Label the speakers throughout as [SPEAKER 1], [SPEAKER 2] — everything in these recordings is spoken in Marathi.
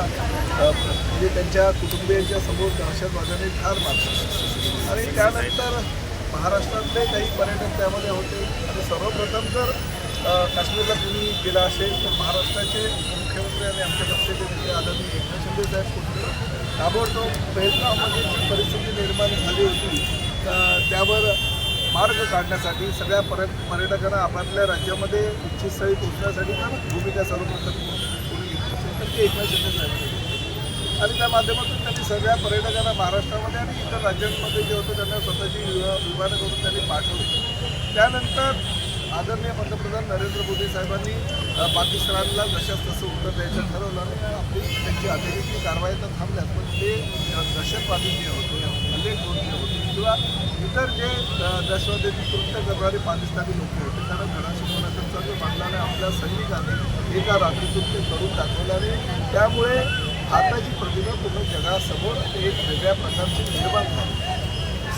[SPEAKER 1] म्हणजे त्यांच्या कुटुंबियांच्या समोर दहशतवाद्याने ठार मारलं. आणि त्यानंतर महाराष्ट्रातले काही पर्यटक त्यामध्ये होते. आणि सर्वप्रथम जर काश्मीरला तुम्ही गेला असेल तर महाराष्ट्राचे मुख्यमंत्री आणि आमच्या पक्षाचे नेते आदरणीय एकनाथ शिंदे साहेब कुठले ताबडतोब पेहलगावमध्ये जी परिस्थिती निर्माण झाली होती त्यावर मार्ग काढण्यासाठी सगळ्या पर्यट पर्यटकांना आपापल्या राज्यामध्ये इच्छितस्थळी पोहोचण्यासाठी भूमिका सर्वप्रथम कोणी ती एकनाथ शिंदे साहेब आणि त्या माध्यमातून त्यांनी सगळ्या पर्यटकांना महाराष्ट्रामध्ये आणि इतर राज्यांमध्ये जे होतं त्यांना स्वतःची विमानं करून त्यांनी पाठवली. त्यानंतर आदरणीय पंतप्रधान नरेंद्र मोदी साहेबांनी पाकिस्तानला जशाच तसं उत्तर द्यायचं ठरवलं आणि आपली त्यांची अतिरिक्त कारवाई तर थांबल्यात पण ते दहशतवादी जे होते हल्ले जे होते किंवा इतर जे अ, दहशतवादी कृत्य करणारे पाकिस्तानी लोक होते त्यांना धडा शिकवण्याचा जो मांडल्याने आपल्या सैनिकांनी एका रात्रीतून ते करून दाखवलं आणि त्यामुळे भारताची प्रतिमा पूर्ण जगासमोर एक वेगळ्या प्रकारची निर्माण झाली.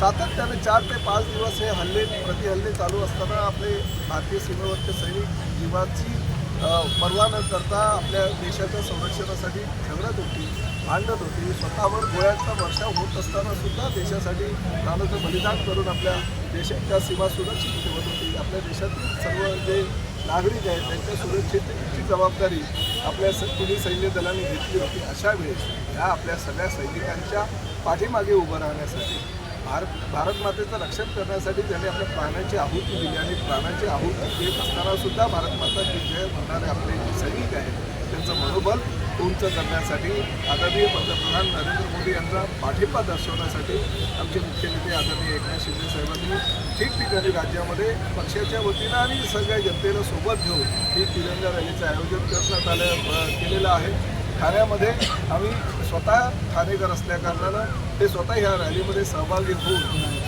[SPEAKER 1] सातत्याने चार ते पाच दिवस हे हल्ले प्रतिहल्ले चालू असताना आपले भारतीय सीमेवरचे सैनिक जीवाची पर्वा न करता आपल्या देशाच्या संरक्षणासाठी झगडत होती भांडत होती स्वतःवर गोळ्यांचा वर्षा होत असताना सुद्धा देशासाठी प्राणाचं बलिदान करून आपल्या देशाच्या सीमा सुरक्षित ठेवत होती. आपल्या देशातील सर्व जे नागरिक आहेत त्यांच्या सुरक्षिततेची जबाबदारी आपल्या स कुणी सैन्य दलाने घेतली होती. अशा वेळेस ह्या आपल्या सगळ्या सैनिकांच्या पाठीमागे उभं राहण्यासाठी भारत भारत मातेचं रक्षण करण्यासाठी त्यांनी आपल्या प्राणाची आहुती दिली आणि प्राणाची आहुती देत असताना सुद्धा भारत माता की जय म्हणणारे आपले जे सैनिक आहेत. त्यांचं मनोबल उंच करण्यासाठी आदरणीय पंतप्रधान नरेंद्र मोदी यांचा पाठिंबा दर्शवण्यासाठी आमचे मुख्य नेते आदरणीय एकनाथ शिंदे साहेबांनी ठिकठिकाणी राज्यामध्ये पक्षाच्या वतीनं आणि सगळ्या जनतेला सोबत घेऊन ही तिरंगा रॅलीचं आयोजन करण्यात आलं केलेलं आहे. ठाण्यामध्ये आम्ही स्वतः ठाणेकर असल्याकारणानं ते स्वतः ह्या रॅलीमध्ये सहभागी होऊन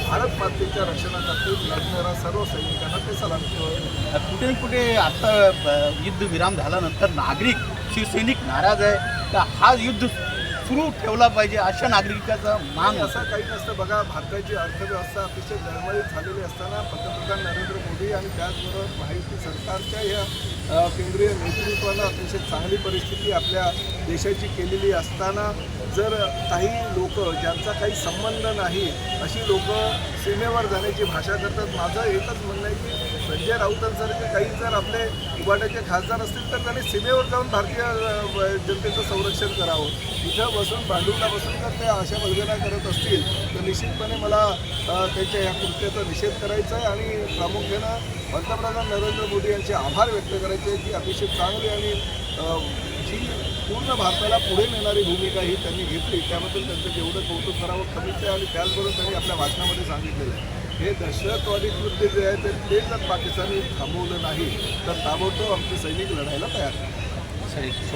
[SPEAKER 1] भारत मातेच्या रक्षणासाठी लढणाऱ्या सर्व सैनिकांना ते सलाम
[SPEAKER 2] कुठे ना कुठे आता युद्ध विराम झाल्यानंतर नागरिक शिवसैनिक नाराज आहे. तर हा युद्ध सुरू ठेवला पाहिजे अशा नागरिकाचा
[SPEAKER 1] आणि असं काही नसतं. बघा भारताची अर्थव्यवस्था अतिशय डळमळीत झालेली असताना पंतप्रधान नरेंद्र मोदी आणि त्याचबरोबर माहिती सरकारच्या या केंद्रीय नेतृत्वानं अतिशय चांगली परिस्थिती आपल्या देशाची केलेली असताना जर काही लोक ज्यांचा काही संबंध नाही अशी लोक सीमेवर जाण्याची भाषा करतात. माझं एकच म्हणणं आहे की संजय राऊतांसारखे काही जर आपले उभाट्याचे खासदार असतील तर त्यांनी सीमेवर जाऊन भारतीय जनतेचं संरक्षण करावं. इथं बसून भांडूला बसून जर ते अशा वल्गना करत असतील तर निश्चितपणे मला त्यांच्या या कृत्याचा निषेध करायचा आहे आणि प्रामुख्यानं पंतप्रधान नरेंद्र मोदी यांचे आभार व्यक्त करायचे की अतिशय चांगली आणि जी पूर्ण भारताला पुढे नेणारी भूमिका ही त्यांनी घेतली त्याबद्दल त्यांचं जेवढं कौतुक करावं कमीच आहे आणि त्याचबरोबर त्यांनी आपल्या भाषणामध्ये सांगितलेलं आहे हे दहशतवादी कृत्य जे आहे ते- ते जर पाकिस्तानी थांबवलं नाही तर ताबडतोब आमचे सैनिक लढायला तयार आहेत.